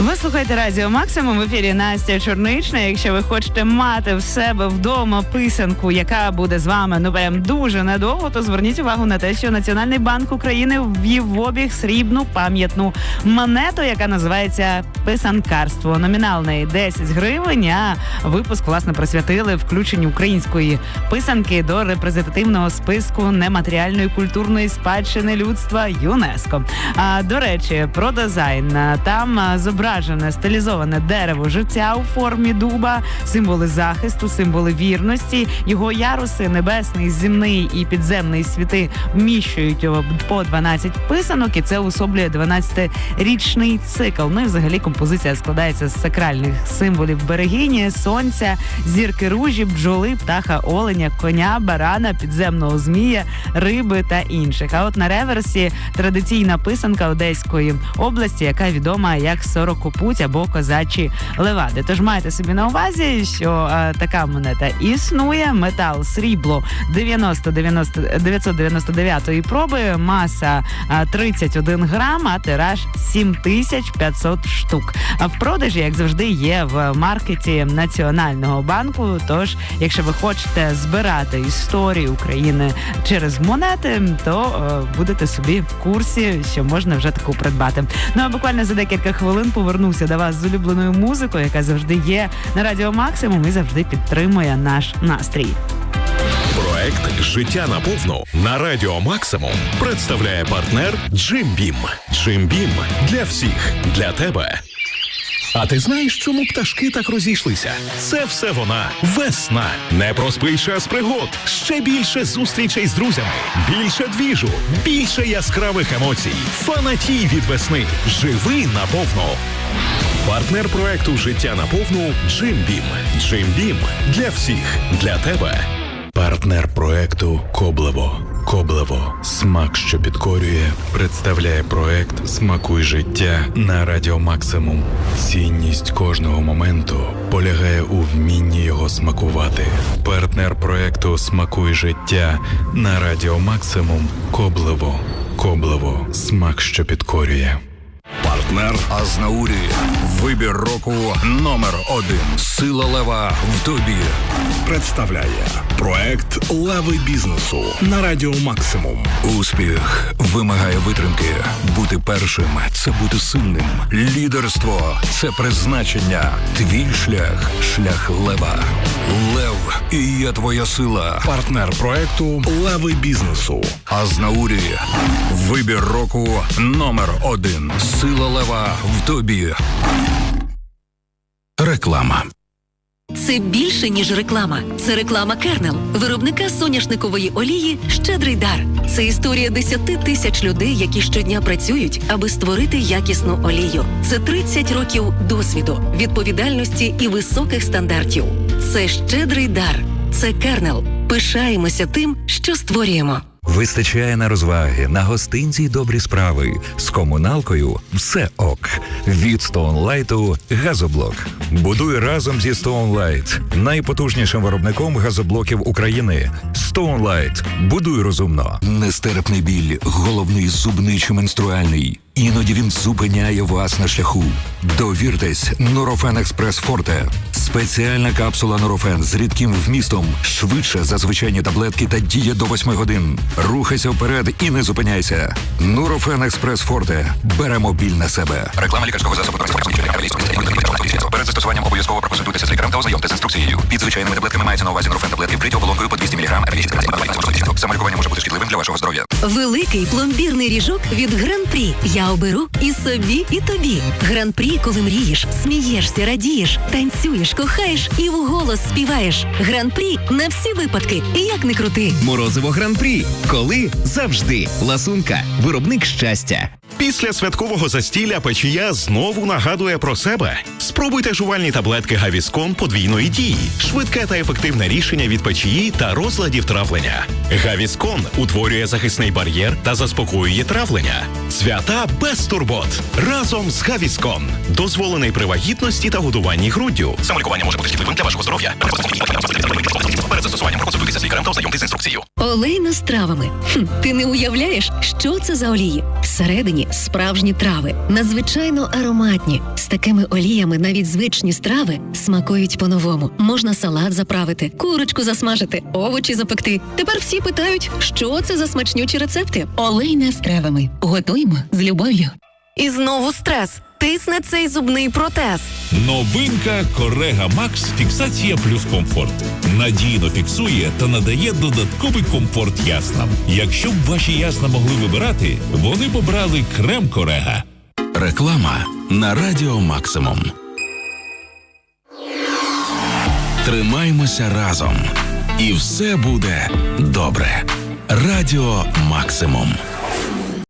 Ви слухаєте Радіо Максимум в ефірі Настя Чорнична. Якщо ви хочете мати в себе вдома писанку, яка буде з вами ну прям дуже недовго, то зверніть увагу на те, що Національний банк України ввів в обіг срібну пам'ятну монету, яка називається писанкарство. Номінал неї 10 гривень. А випуск власне присвятили включенню української писанки до репрезентативного списку нематеріальної культурної спадщини людства ЮНЕСКО. А до речі, про дизайн там а, зображене стилізоване дерево життя у формі дуба, символи захисту, символи вірності. Його яруси, небесний, земний і підземний світи вміщують його по 12 писанок, і це особлює 12-річний цикл. Ну і взагалі композиція складається з сакральних символів берегині, сонця, зірки ружі, бджоли, птаха, оленя, коня, барана, підземного змія, риби та інших. А от на реверсі традиційна писанка Одеської області, яка відома як сорокопуть або козачі левади. Тож майте собі на увазі, що е, така монета існує. Метал срібло 90 90 999 проби, маса е, 31 грам, а тираж 7500 штук. А в продажі, як завжди, є в маркеті Національного банку. Тож, якщо ви хочете збирати історію України через монети, то е, будете собі в курсі, що можна вже таку придбати. Ну а буквально за декілька хвилин повернуся до вас з улюбленою музикою, яка завжди є на радіо Максимум і завжди підтримує наш настрій. Проект Життя на повну на радіо Максимум представляє партнер Джим Бім. Джим Бім для всіх, для тебе. А ти знаєш, чому пташки так розійшлися? Це все вона весна. Не проспи час пригод. Ще більше зустрічей з друзями, більше двіжу, більше яскравих емоцій. Фанатій від весни. Живи наповну. Партнер проекту Життя на повну Джимбім. Джимбім для всіх, для тебе. Партнер проекту Коблево. Коблево. Смак, що підкорює, представляє проект Смакуй життя на Радіо Максимум. Цінність кожного моменту полягає у вмінні його смакувати. Партнер проекту Смакуй життя на Радіо Максимум. Коблево. Коблево. Смак, що підкорює. Партнер Азнаурі. Вибір року номер один. Сила лева в тобі. Представляє проект Леви бізнесу на радіо Максимум. Успіх вимагає витримки. Бути першим це бути сильним. Лідерство це призначення. Твій шлях шлях лева. Лев і є твоя сила. Партнер проекту Леви бізнесу. Азнаурі. Вибір року номер один. Сила лева в тобі. Реклама. Це більше ніж реклама. Це реклама Кернел, виробника соняшникової олії Щедрий дар. Це історія 10 тисяч людей, які щодня працюють, аби створити якісну олію. Це 30 років досвіду, відповідальності і високих стандартів. Це щедрий дар. Це Кернел. Пишаємося тим, що створюємо. Вистачає на розваги, на гостинці добрі справи. З комуналкою все ок. Від Стоунлайту газоблок. Будуй разом зі Стоунлайт, найпотужнішим виробником газоблоків України. Стоунлайт. Будуй розумно. Нестерпний біль, головний зубний чи менструальний. Іноді він зупиняє вас на шляху. Довіртесь Норофен Експрес Форте. Спеціальна капсула Норофен з рідким вмістом швидше за звичайні таблетки та діє до 8 годин. Рухайся вперед і не зупиняйся. Нурофен Експрес Форте. Беремо біль на себе. Реклама лікарського засобу Перед застосуванням обов'язково проконсультуйтеся з лікарем та ознайомтеся з інструкцією. Під звичайними таблетками мається на увазі норофен таблетки вкриті оболонкою по 200 мг. Самолікування може бути шкідливим для вашого здоров'я. Великий пломбірний ріжок від Гран-прі. Я оберу і собі, і тобі. Гран-прі, коли мрієш, смієшся, радієш, танцюєш, кохаєш і вголос співаєш. Гран-прі на всі випадки. Як не крути. Морозиво гран-прі. Коли завжди. Ласунка. Виробник щастя. Після святкового застілля печія знову нагадує про себе. Спробуйте жувальні таблетки Гавіскон подвійної дії, швидке та ефективне рішення від печії та розладів травлення. Гавіскон утворює захисний бар'єр та заспокоює травлення. Свята без турбот разом з Гавіскон. Дозволений при вагітності та годуванні груддю. Самолікування може бути шкідливим для вашого здоров'я. Лікарем та ознайомтесь з інструкцією. Олейна з травами. Хм, ти не уявляєш, що це за олії? Всередині справжні трави, надзвичайно ароматні. З такими оліями навіть звичні страви смакують по-новому. Можна салат заправити, курочку засмажити, овочі запекти. Тепер всі питають, що це за смачнючі рецепти. Олейна з травами. Готуємо з любов'ю. І знову стрес. Тисне цей зубний протез. Новинка Корега Макс фіксація плюс комфорт. Надійно фіксує та надає додатковий комфорт яснам. Якщо б ваші ясна могли вибирати, вони б обрали крем Корега. Реклама на Радіо Максимум. Тримаймося разом. І все буде добре. Радіо Максимум.